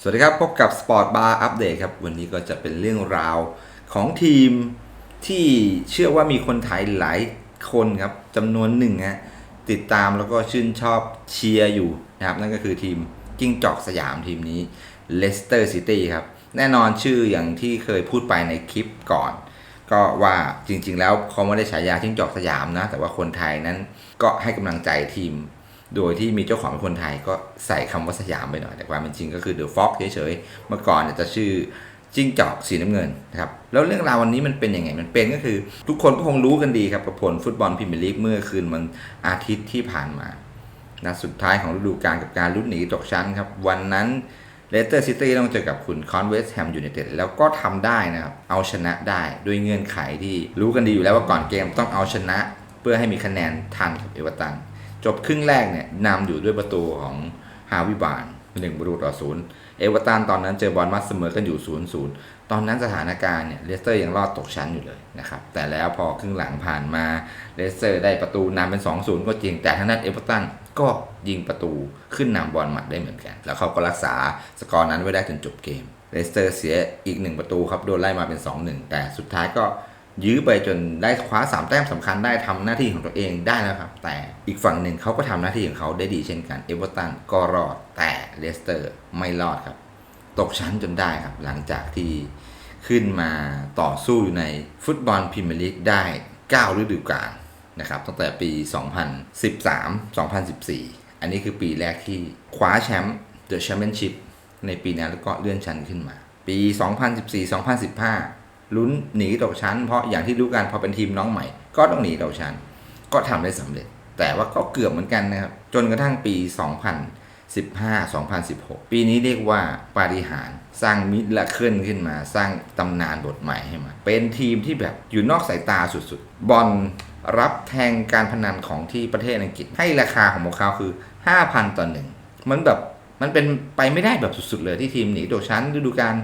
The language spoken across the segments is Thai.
สวัสดีครับ พบกับ Sport Bar Update ครับ วันนี้ก็จะเป็นเรื่องราวของทีมที่เชื่อว่ามีคนไทยหลายคนครับจำนวนหนึ่งฮะติดตามแล้วก็ชื่นชอบเชียร์อยู่นะครับนั่นก็คือทีมจิ้งจอกสยามทีมนี้ Leicester City ครับ แน่นอนชื่ออย่างที่เคยพูดไปในคลิปก่อน ก็ว่าจริงๆแล้วเขาไม่ได้ฉายาจิ้งจอกสยามนะ แต่ว่าคนไทยนั้นก็ให้กำลังใจทีม โดยที่มีเจ้าของเป็นคนไทยก็ใส่คำว่าสยามไปหน่อย แต่ความเป็นจริงก็คือเดอะฟ็อกเฉยๆ เมื่อก่อนจะชื่อจิ้งจอกสีน้ำเงินนะครับ แล้วเรื่องราววันนี้มันเป็นยังไง มันเป็นก็คือ ทุกคนก็คงรู้กันดีครับกับผลฟุตบอลพรีเมียร์ลีกเมื่อคืนมันอาทิตย์ที่ผ่านมานัดสุดท้ายของฤดูกาลกับการลุ้นหนีตกชั้นครับ วันนั้นเลสเตอร์ซิตี้ต้องเจอกับคุณคอนเวสแฮมยูไนเต็ดแล้วก็ทำได้นะครับ เอาชนะได้ด้วยเงื่อนไขที่รู้กันดีอยู่แล้วว่าก่อนเกมต้องเอาชนะ เพื่อให้มีคะแนนทันกับเอเวอร์ตัน จบครึ่งแรกเนี่ยนำอยู่ด้วยประตูของฮาวิบานหนึ่งประตูต่อศูนย์เอเวอร์ตันตอนนั้นเจอบอลมัดเสมอกันอยู่ศูนย์ศูนย์ตอนนั้นสถานการณ์เนี่ยเลสเตอร์ยังรอดตกชั้นอยู่เลยนะครับ แต่แล้วพอครึ่งหลังผ่านมาเลสเตอร์ได้ประตูนำเป็น2-0ก็จริง แต่ทางด้านเอเวอร์ตันก็ยิงประตูขึ้นนำบอลหมัดได้เหมือนกัน แล้วเขาก็รักษาสกอร์นั้นไว้ได้จนจบเกมเลสเตอร์เสียอีกหนึ่งประตูครับโดนไล่มาเป็น 2-1 แต่สุดท้ายก็ ยื้อไปจนได้คว้าสามแต้มสำคัญได้ทำหน้าที่ของตัวเองได้แล้วครับ แต่อีกฝั่งหนึ่งเขาก็ทำหน้าที่ของเขาได้ดีเช่นกันเอเวอร์ตันก็รอดแต่เลสเตอร์ไม่รอดครับ ตกชั้นจนได้ครับ หลังจากที่ขึ้นมาต่อสู้อยู่ในฟุตบอลพรีเมียร์ลีกได้ 9 ฤดูกาลนะครับตั้งแต่ปี 2013-2014 อันนี้คือปีแรกที่คว้าแชมป์เดอะแชมเปี้ยนชิพในปีนั้นแล้วก็เลื่อนชั้นขึ้นมา ปี 2014-2015 ลุ้นหนีตกชั้น เพราะอย่างที่รู้กันพอเป็นทีมน้องใหม่ ก็ต้องหนีตกชั้น ก็ทำได้สำเร็จ แต่ว่าก็เกือบเหมือนกันนะครับ จนกระทั่งปี 2015-2016 ปีนี้เรียกว่าปาฏิหาริย์สร้างมิดละเคลื่อนขึ้นมา สร้างตำนานบทใหม่ให้มา เป็นทีมที่แบบอยู่นอกสายตาสุดๆ บอลรับแทงการพนันของที่ประเทศอังกฤษ ให้ราคาของพวกเขาคือ 5,000ต่อหนึ่งมันแบบมันเป็นไปไม่ได้แบบสุดๆเลยที่ทีมหนีตกชั้นฤดูกาล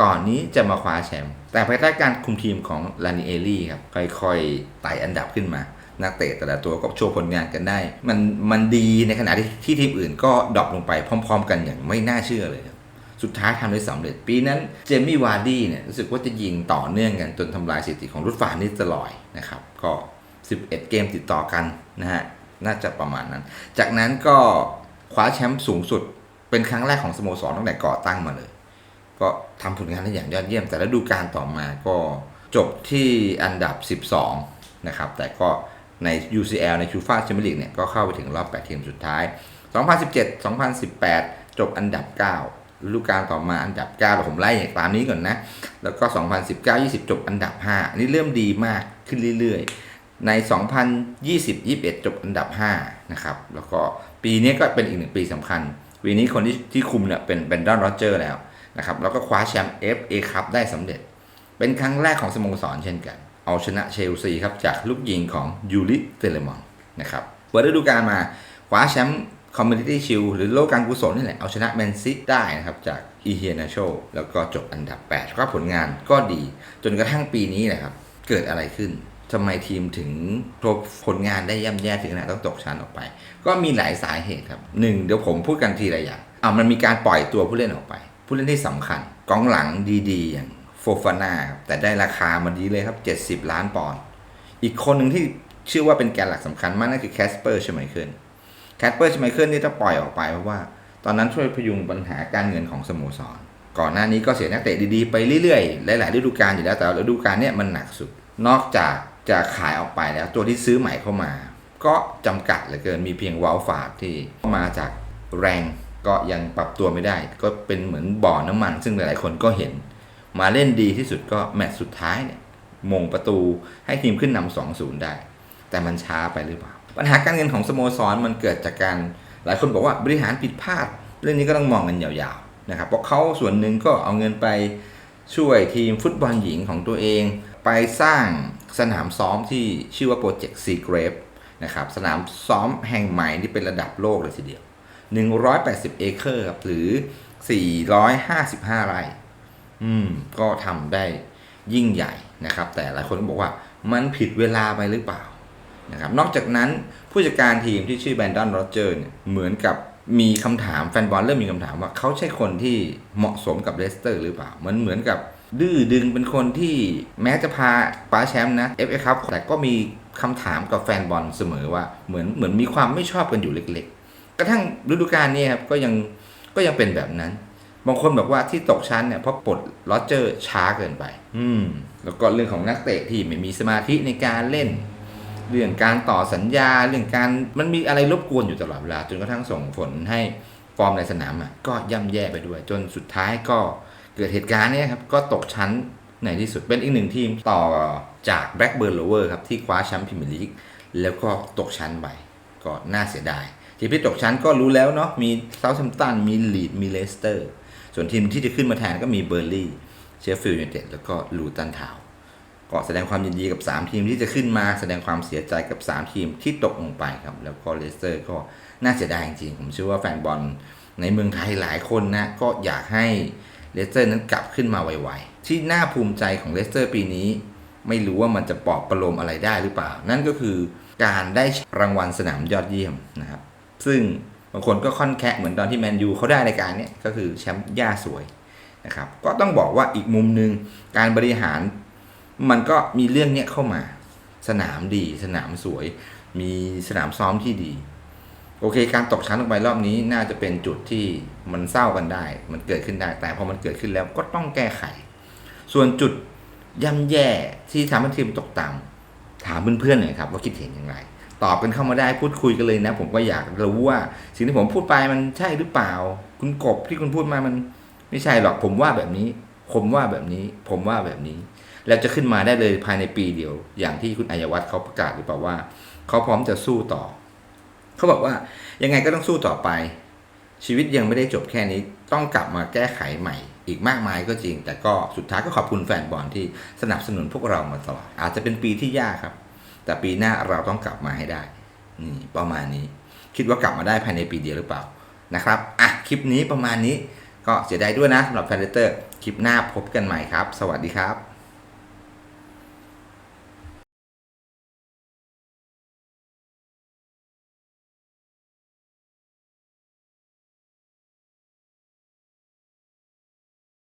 ก่อนนี้จะมาคว้าแชมป์แต่ภายใต้การคุมทีมของลานิเอลี่ครับค่อยๆไต่อันดับขึ้นมา นักเตะแต่ละตัวก็โชว์ผลงานกันได้ มันมันดีในขณะที่ที่ทีมอื่นก็ดรอปลงไปพร้อม ๆ กันอย่างไม่น่าเชื่อเลยครับสุดท้ายทำได้สำเร็จ ปีนั้นเจมี่วาร์ดี้เนี่ยรู้สึกว่าจะยิงต่อเนื่องกันจนทำลายสถิติของรุดฟานนิสเตลอยนะครับ ก็ 11 เกมติดต่อกันนะฮะน่าจะประมาณนั้น จากนั้นก็คว้าแชมป์สูงสุดเป็นครั้งแรกของสโมสรตั้งแต่ก่อตั้งมาเลย ก็ทำผลงานได้อย่างยอดเยี่ยม แต่ฤดูกาลต่อมาก็จบที่อันดับ 12 นะครับ แต่ก็ใน UCL ในชูฟาแชมเปี้ยนลีกเนี่ยก็เข้าไปถึงรอบ 8 ทีมสุดท้าย 2017 2018 จบอันดับ 9 ฤดูกาลต่อมาอันดับ 9เดี๋ยวผมไล่ตามนี้ก่อนนะ แล้วก็ 2019 20 จบอันดับ 5 อันนี้เริ่มดีมากขึ้นเรื่อยๆ ใน 2020 21 จบอันดับ 5 นะครับ แล้วก็ปีนี้ก็เป็นอีกหนึ่งปีสำคัญปีนี้คนที่ที่คุมเนี่ยเป็นเบนดอนโรเจอร์แล้ว นะครับแล้วก็คว้าแชมป์ FA คัพได้สำเร็จ เป็นครั้งแรกของสโมสรเช่นกัน เอาชนะเชลซีครับจากลูกยิงของยูริเตเลมอนนะครับเปิดฤดูกาลมาคว้าแชมป์คอมมูนิตี้ชิลหรือโลกการกุศลนี่แหละ เอาชนะแมนซิตได้นะครับ จากอีเฮียนาโชแล้วก็จบอันดับ 8 ก็ผลงานก็ดี จนกระทั่งปีนี้แหละครับ เกิดอะไรขึ้นทำไมทีมถึงพบผลงานได้ย่ำแย่ถึงขนาดต้องตกชั้นออกไป ก็มีหลายสาเหตุครับหนึ่งเดี๋ยวผมพูดกันทีละอย่างอ่ามันมีการปล่อยตัวผู้เล่นออกไป ผู้เล่นที่สำคัญกองหลังดีๆ อย่างโฟฟาน่าแต่ได้ราคามันดีเลยครับ 70 ล้านปอนด์อีกคนหนึ่งที่เชื่อว่าเป็นแกนหลักสำคัญมากนั่นคือแคสเปอร์ชไมเคิลแคสเปอร์ชไมเคิลนี่ถ้าปล่อยออกไปเพราะว่า ตอนนั้นช่วยพยุงปัญหาการเงินของสโมสร ก่อนหน้านี้ก็เสียนักเตะดีๆ ไปเรื่อยๆ หลายๆฤดูกาลอยู่แล้วแต่ฤดูกาลเนี่ยมันหนักสุด นอกจากจะขายออกไปแล้วตัวที่ซื้อใหม่เข้ามา ก็จำกัดเหลือเกินมีเพียงวอลฟาร์ดที่มาจากแรง ก็ยังปรับตัวไม่ได้ ก็เป็นเหมือนบ่อน้ำมัน ซึ่งหลายๆคนก็เห็น มาเล่นดีที่สุดก็แมตช์สุดท้ายเนี่ยมงประตูให้ทีมขึ้นนำสองศูนย์ได้ แต่มันช้าไปหรือเปล่า ปัญหาการเงินของสโมสรมันเกิดจากการหลายคนบอกว่าบริหารผิดพลาด เรื่องนี้ก็ต้องมองกันยาวๆนะครับเพราะเขาส่วนหนึ่งก็เอาเงินไปช่วยทีมฟุตบอลหญิงของตัวเอง ไปสร้างสนามซ้อมที่ชื่อว่าโปรเจกต์ซีเกรฟนะครับสนามซ้อมแห่งใหม่ที่เป็นระดับโลกเลยทีเดียว 180 เอเคอร์ครับหรือ 455 ไร่อืมก็ทำได้ยิ่งใหญ่นะครับ แต่หลายคนก็บอกว่ามันผิดเวลาไปหรือเปล่านะครับนอกจากนั้นผู้จัดการทีมที่ชื่อแบรนดอนโรเจอร์เนี่ยเหมือนกับมีคำถามแฟนบอลเริ่มมีคำถามว่าเขาใช่คนที่เหมาะสมกับเลสเตอร์หรือเปล่าเหมือนเหมือนกับดื้อดึงเป็นคนที่แม้จะพาป้าแชมป์นะเอฟเอครับแต่ก็มีคำถามกับแฟนบอลเสมอว่าเหมือนเหมือนมีความไม่ชอบกันอยู่เล็ก กระทั่งฤดูกาลนี้ครับก็ยังก็ยังเป็นแบบนั้น บางคนบอกว่าที่ตกชั้นเนี่ยเพราะปลดลอเจอร์ช้าเกินไป อืมแล้วก็เรื่องของนักเตะที่ไม่มีสมาธิในการเล่น เรื่องการต่อสัญญาเรื่องการมันมีอะไรรบกวนอยู่ตลอดเวลาจนกระทั่งส่งผลให้ฟอร์มในสนามอะก็ย่ำแย่ไปด้วย จนสุดท้ายก็เกิดเหตุการณ์เนี้ครับก็ตกชั้นในที่สุดเป็นอีกหนึ่งทีมต่อจากแบล็กเบิร์นโลเวอร์ครับที่คว้าแชมป์พรีเมียร์ลีกแล้วก็ตกชั้นไปก็น่าเสียดาย ทีมที่ตกชั้นก็รู้แล้วเนาะมีเซาท์แฮมป์ตันมีลีดมีเลสเตอร์ ส่วนทีมที่จะขึ้นมาแทนก็มีเบอร์ลี่เชฟฟิลด์ยูไนเต็ดแล้วก็ลูตันทาวก็แสดงความยินดีกับ 3 ทีมที่จะขึ้นมาแสดงความเสียใจกับ 3 ทีมที่ตกลงไปครับ แล้วก็เลสเตอร์ก็น่าเสียดายจริงๆผมเชื่อว่าแฟนบอลในเมืองไทยหลายคนนะก็อยากให้เลสเตอร์นั้นกลับขึ้นมาไวๆ ที่น่าภูมิใจของเลสเตอร์ปีนี้ ไม่รู้ว่ามันจะปลอบประโลมอะไรได้หรือเปล่า นั่นก็คือการได้รางวัลสนามยอดเยี่ยมนะครับ ซึ่งบางคนก็ค่อนแคะเหมือนตอนที่แมนยูเขาได้รายการนี้ก็คือแชมป์ย่าสวยนะครับ ก็ต้องบอกว่าอีกมุมหนึ่งการบริหารมันก็มีเรื่องเนี้ยเข้ามา สนามดี สนามสวย มีสนามซ้อมที่ดี โอเค การตกชั้นลงไปรอบนี้น่าจะเป็นจุดที่มันเศร้ากันได้ มันเกิดขึ้นได้ แต่พอมันเกิดขึ้นแล้วก็ต้องแก้ไข ส่วนจุดย่ำแย่ที่ทำให้ทีมตกต่ำถามเพื่อนๆหน่อยครับว่าคิดเห็นอย่างไร ตอบกันเข้ามาได้พูดคุยกันเลยนะ ผมก็อยากรู้ว่า สิ่งที่ผมพูดไปมันใช่หรือเปล่า คุณกบที่คุณพูดมามัน ไม่ใช่หรอกผมว่าแบบนี้ ผมว่าแบบนี้ ผมว่าแบบนี้ แล้วจะขึ้นมาได้เลยภายในปีเดียว อย่างที่คุณอัยวัฒน์เขาประกาศหรือเปล่าว่าเขาพร้อมจะสู้ต่อ เขาบอกว่ายังไงก็ต้องสู้ต่อไป ชีวิตยังไม่ได้จบแค่นี้ต้องกลับมาแก้ไขใหม่ อีกมากมายก็จริง แต่ก็สุดท้ายก็ขอบคุณแฟนบอลที่สนับสนุนพวกเรามาตลอดอาจจะเป็นปีที่ยากครับ แต่ปีหน้าเราต้องกลับมาให้ได้นี่ประมาณนี้ คิดว่ากลับมาได้ภายในปีเดียวหรือเปล่านะครับอะคลิปนี้ประมาณนี้ก็เสียดายด้วยนะสำหรับแฟนเลเตอร์คลิปหน้าพบกันใหม่ครับ สวัสดีครับ